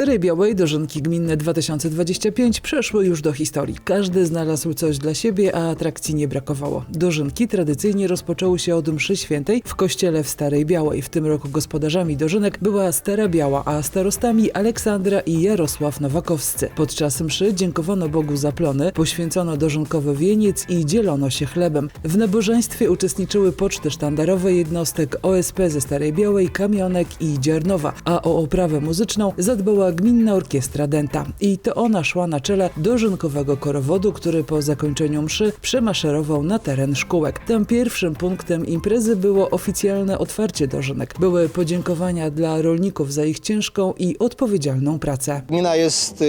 Starej Białej dożynki gminne 2025 przeszły już do historii. Każdy znalazł coś dla siebie, a atrakcji nie brakowało. Dożynki tradycyjnie rozpoczęły się od mszy świętej w kościele w Starej Białej. W tym roku gospodarzami dożynek była Stara Biała, a starostami Aleksandra i Jarosław Nowakowscy. Podczas mszy dziękowano Bogu za plony, poświęcono dożynkowy wieniec i dzielono się chlebem. W nabożeństwie uczestniczyły poczty sztandarowe jednostek OSP ze Starej Białej, Kamionek i Dziernowa, a o oprawę muzyczną zadbała Gminna Orkiestra Denta. I to ona szła na czele dożynkowego korowodu, który po zakończeniu mszy przemaszerował na teren szkółek. Tam pierwszym punktem imprezy było oficjalne otwarcie dożynek. Były podziękowania dla rolników za ich ciężką i odpowiedzialną pracę. Gmina jest y,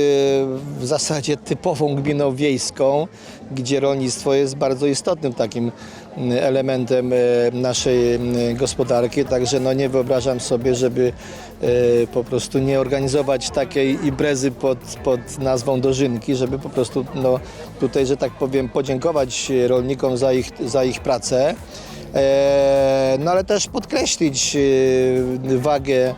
w zasadzie typową gminą wiejską, gdzie rolnictwo jest bardzo istotnym takim elementem y, naszej gospodarki, także no nie wyobrażam sobie, żeby y, po prostu nie organizować takiej imprezy pod, pod nazwą Dożynki, żeby po prostu no, tutaj, że tak powiem, podziękować rolnikom za ich, za ich pracę, e, no ale też podkreślić wagę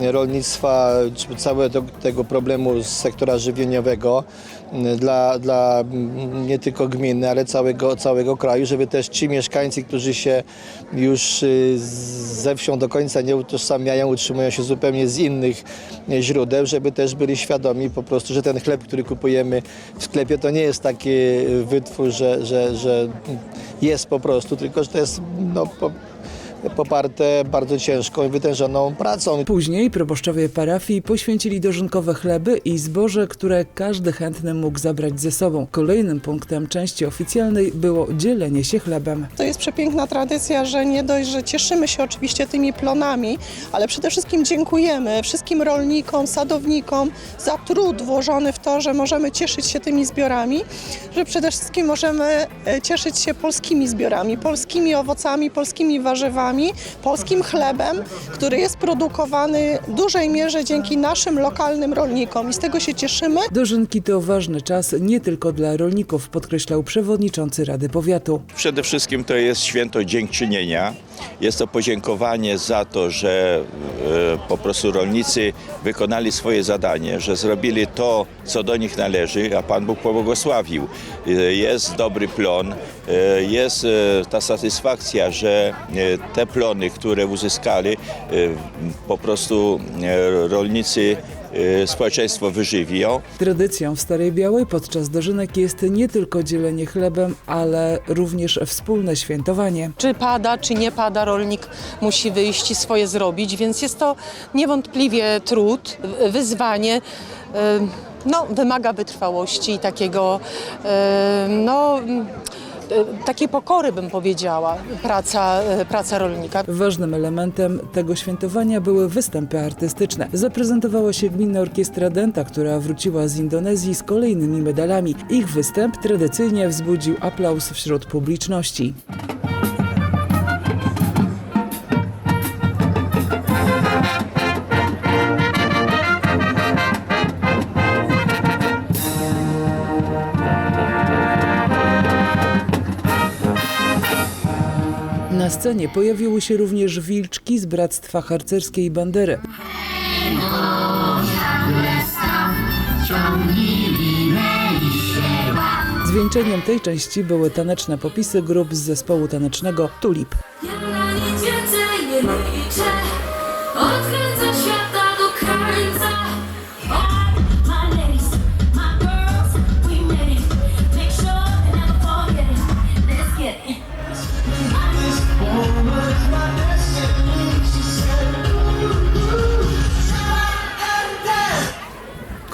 rolnictwa, czy całego tego problemu z sektora żywieniowego m, dla, dla m, nie tylko gminy, ale całego, całego kraju, żeby też ci mieszkańcy, którzy się już y, ze wsią do końca nie utożsamiają, utrzymują się zupełnie z innych y, źródeł, żeby też byli świadomi po prostu, że ten chleb, który kupujemy w sklepie, to nie jest taki y, wytwór, że, że, że jest po prostu, tylko że to jest no, po, poparte bardzo ciężką i wytężoną pracą. Później proboszczowie parafii poświęcili dożynkowe chleby i zboże, które każdy chętny mógł zabrać ze sobą. Kolejnym punktem części oficjalnej było dzielenie się chlebem. To jest przepiękna tradycja, że nie dość, że cieszymy się oczywiście tymi plonami, ale przede wszystkim dziękujemy wszystkim rolnikom, sadownikom za trud włożony w to, że możemy cieszyć się tymi zbiorami, że przede wszystkim możemy e, cieszyć się polskimi zbiorami, polskimi owocami, polskimi warzywami, polskim chlebem, który jest produkowany w dużej mierze dzięki naszym lokalnym rolnikom i z tego się cieszymy. Dożynki to ważny czas nie tylko dla rolników, podkreślał przewodniczący Rady Powiatu. Przede wszystkim to jest święto dziękczynienia. Jest to podziękowanie za to, że e, po prostu rolnicy wykonali swoje zadanie, że zrobili to, co do nich należy, a Pan Bóg pobłogosławił. E, Jest dobry plon, e, jest ta satysfakcja, że e, te plony, które uzyskali, e, po prostu e, rolnicy, e, społeczeństwo wyżywią. Tradycją w Starej Białej podczas dożynek jest nie tylko dzielenie chlebem, ale również wspólne świętowanie. czy pada, czy nie pada, rolnik musi wyjść i swoje zrobić, więc jest to niewątpliwie trud, wyzwanie. No, wymaga wytrwałości i takiego, no, takiej pokory bym powiedziała, praca, y, praca rolnika. Ważnym elementem tego świętowania były występy artystyczne. Zaprezentowała się Gminna Orkiestra Denta, która wróciła z Indonezji z kolejnymi medalami. Ich występ tradycyjnie wzbudził aplauz wśród publiczności. Na scenie pojawiły się również wilczki z Bractwa Harcerskiej Bandery. Zwieńczeniem tej części były taneczne popisy grup z zespołu tanecznego Tulip. Ja na nic więcej nie liczę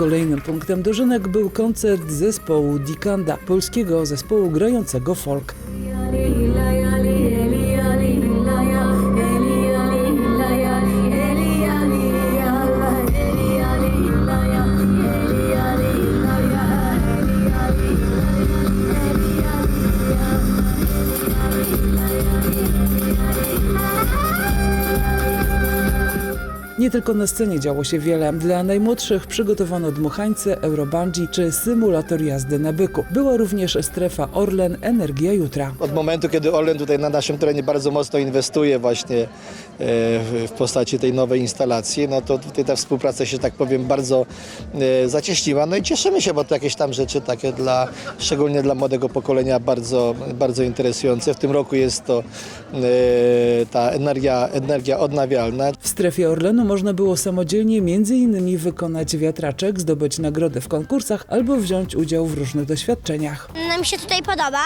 Kolejnym punktem dożynek był koncert zespołu Dikanda, polskiego zespołu grającego folk. Nie tylko na scenie działo się wiele. Dla najmłodszych przygotowano dmuchańce, eurobungee czy symulator jazdy na byku. Była również strefa Orlen Energia Jutra. Od momentu, kiedy Orlen tutaj na naszym terenie bardzo mocno inwestuje właśnie e, w w postaci tej nowej instalacji, no to tutaj ta współpraca się, tak powiem, bardzo e, zacieśniła. No i cieszymy się, bo to jakieś tam rzeczy takie dla, szczególnie dla młodego pokolenia bardzo, bardzo interesujące. W tym roku jest to e, ta energia, energia odnawialna. W strefie Orlenu można było samodzielnie m.in. wykonać wiatraczek, zdobyć nagrodę w konkursach albo wziąć udział w różnych doświadczeniach. No mi się tutaj podoba.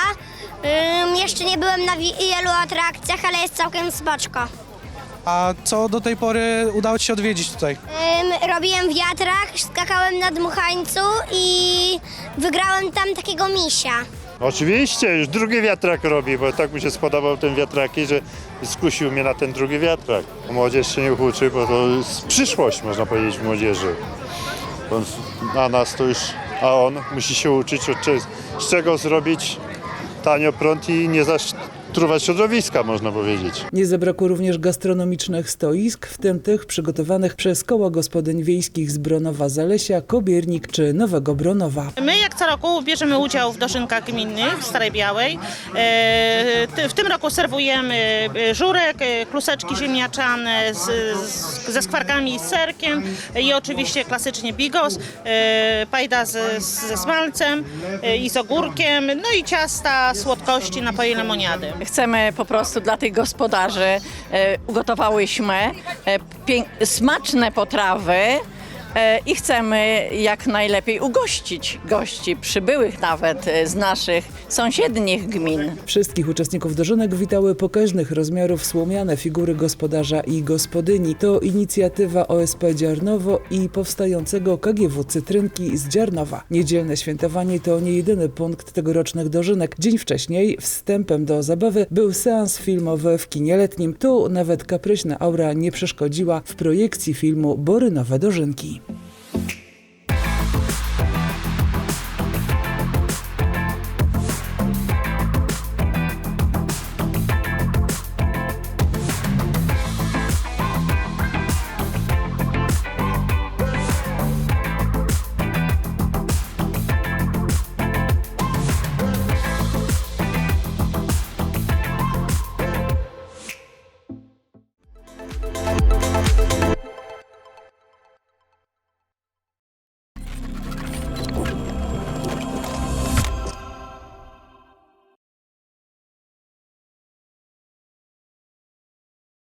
Ym, jeszcze nie byłem na wi- wielu atrakcjach, ale jest całkiem spoczko. A co do tej pory udało Ci się odwiedzić tutaj? Ym, robiłem wiatrak, skakałem na dmuchańcu i wygrałem tam takiego misia. Oczywiście, już drugi wiatrak robi, bo tak mi się spodobał ten wiatraki, że skusił mnie na ten drugi wiatrak. Młodzież się nie uczy, bo to jest przyszłość, można powiedzieć, młodzieży. Na nas to już, a on musi się uczyć, z czego zrobić tanio prąd i nie zatruwać środowiska, można powiedzieć. Nie zabrakło również gastronomicznych stoisk, w tym tych przygotowanych przez koła gospodyń wiejskich z Bronowa Zalesia, Kobiernik czy Nowego Bronowa. My jak co roku bierzemy udział w dożynkach gminnych w Starej Białej. E, W tym roku serwujemy e, żurek, e, kluseczki ziemniaczane z, z, ze skwarkami i serkiem i oczywiście klasycznie bigos, pajda z, z, ze smalcem i z ogórkiem, no i ciasta, słodkości, napoje lemoniady. Chcemy po prostu dla tych gospodarzy, e, ugotowałyśmy e, smaczne potrawy i chcemy jak najlepiej ugościć gości, przybyłych nawet e, z naszych sąsiednich gmin. Wszystkich uczestników dożynek witały pokaźnych rozmiarów słomiane figury gospodarza i gospodyni. To inicjatywa OSP Dziarnowo i powstającego KGW Cytrynki z Dziarnowa. Niedzielne świętowanie to nie jedyny punkt tegorocznych dożynek. Dzień wcześniej wstępem do zabawy był seans filmowy w kinie letnim. Tu nawet kapryśna aura nie przeszkodziła w projekcji filmu Borynowe Dożynki.